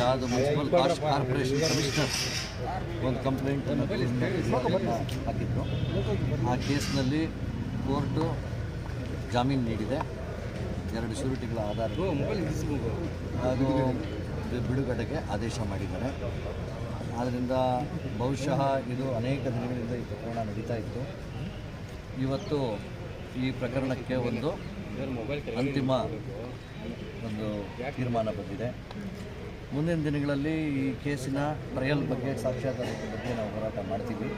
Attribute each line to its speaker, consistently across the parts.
Speaker 1: ಯಾವುದು municipal cost corporation commissioner ಒಂದು ಕಂಪ್ಲೇಂಟನ್ನು ಹಾಕಿದ್ರು. ಆ ಕೇಸ್ನಲ್ಲಿ ಕೋರ್ಟು ಜಾಮೀನು ನೀಡಿದೆ. ಎರಡು ಶ್ಯೂರಿಟಿಗಳ ಆಧಾರ ಅದು ಬಿಡುಗಡೆಗೆ ಆದೇಶ ಮಾಡಿದ್ದಾರೆ. ಆದ್ದರಿಂದ ಬಹುಶಃ ಇದು ಅನೇಕ ದಿನಗಳಿಂದ ಈ ಪ್ರಕರಣ ನಡೀತಾ ಇತ್ತು. ಇವತ್ತು ಈ ಪ್ರಕರಣಕ್ಕೆ ಒಂದು ಅಂತಿಮ ಒಂದು ತೀರ್ಮಾನ ಬಂದಿದೆ. ಮುಂದಿನ ದಿನಗಳಲ್ಲಿ ಈ ಕೇಸಿನ ಟ್ರಯಲ್ ಬಗ್ಗೆ ಸಾಕ್ಷ್ಯಾಧಾರದ ಬಗ್ಗೆ ನಾವು ಹೋರಾಟ ಮಾಡ್ತೀವಿ.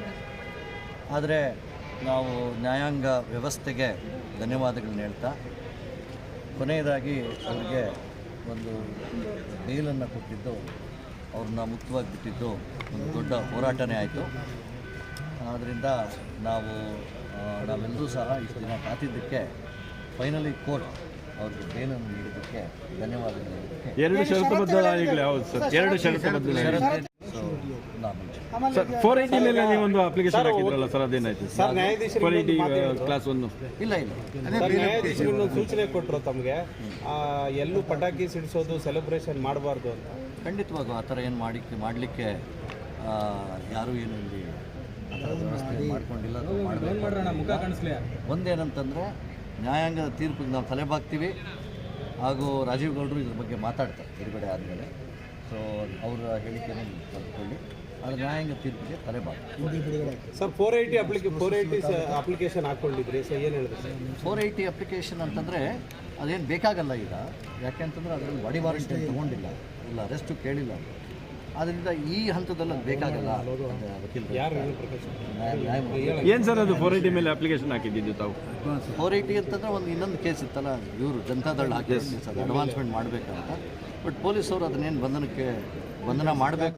Speaker 1: ಆದರೆ ನಾವು ನ್ಯಾಯಾಂಗ ವ್ಯವಸ್ಥೆಗೆ ಧನ್ಯವಾದಗಳನ್ನ ಹೇಳ್ತಾ ಕೊನೆಯದಾಗಿ ಅವರಿಗೆ ಒಂದು ಬೇಲನ್ನು ಕೊಟ್ಟಿದ್ದು ಅವ್ರನ್ನ ಮುಕ್ತವಾಗಿ ಬಿಟ್ಟಿದ್ದು ಒಂದು ದೊಡ್ಡ ಹೋರಾಟನೇ ಆಯಿತು. ಆದ್ದರಿಂದ ನಾವು ನಾವೆಲ್ಲರೂ ಸಹ ಇಷ್ಟು ದಿನ ಕಾತಿದ್ದಕ್ಕೆ ಫೈನಲಿ ಕೋರ್ಟ್ ಅವ್ರಿಗೆ ಬೇಲನ್ನು ನೀಡಿದ್ದಕ್ಕೆ ಧನ್ಯವಾದಗಳು ಎರಡು
Speaker 2: ಎರಡು ಷರತ್ತುಬದ್ಧ ಹೌದು ಸರ್ ಎರಡು ಷರತ್ತುಬದ್ಧ ಸರ್ ಫೋರ್ ಏಯ್ಟಿಲೆಲ್ಲ ನೀವೊಂದು ಅಪ್ಲಿಕೇಶನ್ ಹಾಕಿದ್ರಲ್ಲ ಸರ್ ಅದೇನಾಯ್ತು
Speaker 3: ಸರ್
Speaker 2: ಫೋರ್ ಏಯ್ಟಿ ಕ್ಲಾಸ್ ಒಂದು
Speaker 1: ಇಲ್ಲ ಇಲ್ಲ
Speaker 3: ನ್ಯಾಯಾಧೀಶರು ಸೂಚನೆ ಕೊಟ್ಟರು ತಮಗೆ ಎಲ್ಲೂ ಪಟಾಕಿ ಸಿಡಿಸೋದು ಸೆಲೆಬ್ರೇಷನ್ ಮಾಡಬಾರ್ದು ಅಂತ
Speaker 1: ಖಂಡಿತವಾಗೂ ಆ ಥರ ಏನು ಮಾಡಿ ಮಾಡಲಿಕ್ಕೆ ಯಾರೂ ಏನು ಇಲ್ಲಿ ಆ ಥರ ವ್ಯವಸ್ಥೆ ಮಾಡ್ಕೊಂಡಿಲ್ಲ ಒಂದೇನಂತಂದರೆ ನ್ಯಾಯಾಂಗದ ತೀರ್ಪಿಗೆ ನಾವು ತಲೆಬಾಗ್ತೀವಿ. ಹಾಗೂ ರಾಜೀವ್ ಗೌಡರು ಇದ್ರ ಬಗ್ಗೆ ಮಾತಾಡ್ತಾರೆ ಬಿಡುಗಡೆ ಆದಮೇಲೆ. ಸೊ ಅವರ ಹೇಳಿಕೆಯನ್ನು ಬರ್ಕೊಳ್ಳಿ ಆದರೆ ನ್ಯಾಯಾಂಗ ತೀರ್ಪಿಗೆ ತಲೆಬಾಗ್ತೀವಿ
Speaker 3: ಸರ್ ಫೋರ್ ಏಯ್ಟಿ ಅಪ್ಲಿಕೆ ಫೋರ್ ಏಯ್ಟಿ ಅಪ್ಲಿಕೇಶನ್ ಹಾಕ್ಕೊಂಡಿದ್ರಿ ಸರ್ ಏನು ಹೇಳಿದ್ರೆ
Speaker 1: ಫೋರ್ ಏಯ್ಟಿ ಅಪ್ಲಿಕೇಶನ್ ಅಂತಂದರೆ ಅದೇನು ಬೇಕಾಗಲ್ಲ ಈಗ. ಯಾಕೆಂತಂದರೆ ಅದರಲ್ಲಿ ಬಾಡಿ ವಾರಂಟಿ ತೊಗೊಂಡಿಲ್ಲ. ಇಲ್ಲ ಅರೆಸ್ಟು ಕೇಳಿಲ್ಲ. ಆದ್ದರಿಂದ ಈ ಹಂತದಲ್ಲಿ ಅದು ಬೇಕಾಗಲ್ಲ
Speaker 2: ಏನ್ ಸರ್ ಅದು ಫೋರ್ ಏಯ್ಟಿ ಮೇಲೆ ಅಪ್ಲಿಕೇಶನ್ ಹಾಕಿದ್ದು ತಾವು?
Speaker 1: ಫೋರ್ ಏಯ್ಟಿ ಅಂತಂದ್ರೆ ಒಂದು ಇನ್ನೊಂದು ಕೇಸ್ ಇತ್ತಲ್ಲ ಇವರು ಜನತಾದಳ ಹಾಕಿ ಅಡ್ವಾನ್ಸ್ಮೆಂಟ್ ಮಾಡಬೇಕಂತ. ಬಟ್ ಪೊಲೀಸವರು ಅದನ್ನೇನು ಬಂಧನಕ್ಕೆ ಬಂಧನ ಮಾಡಬೇಕು?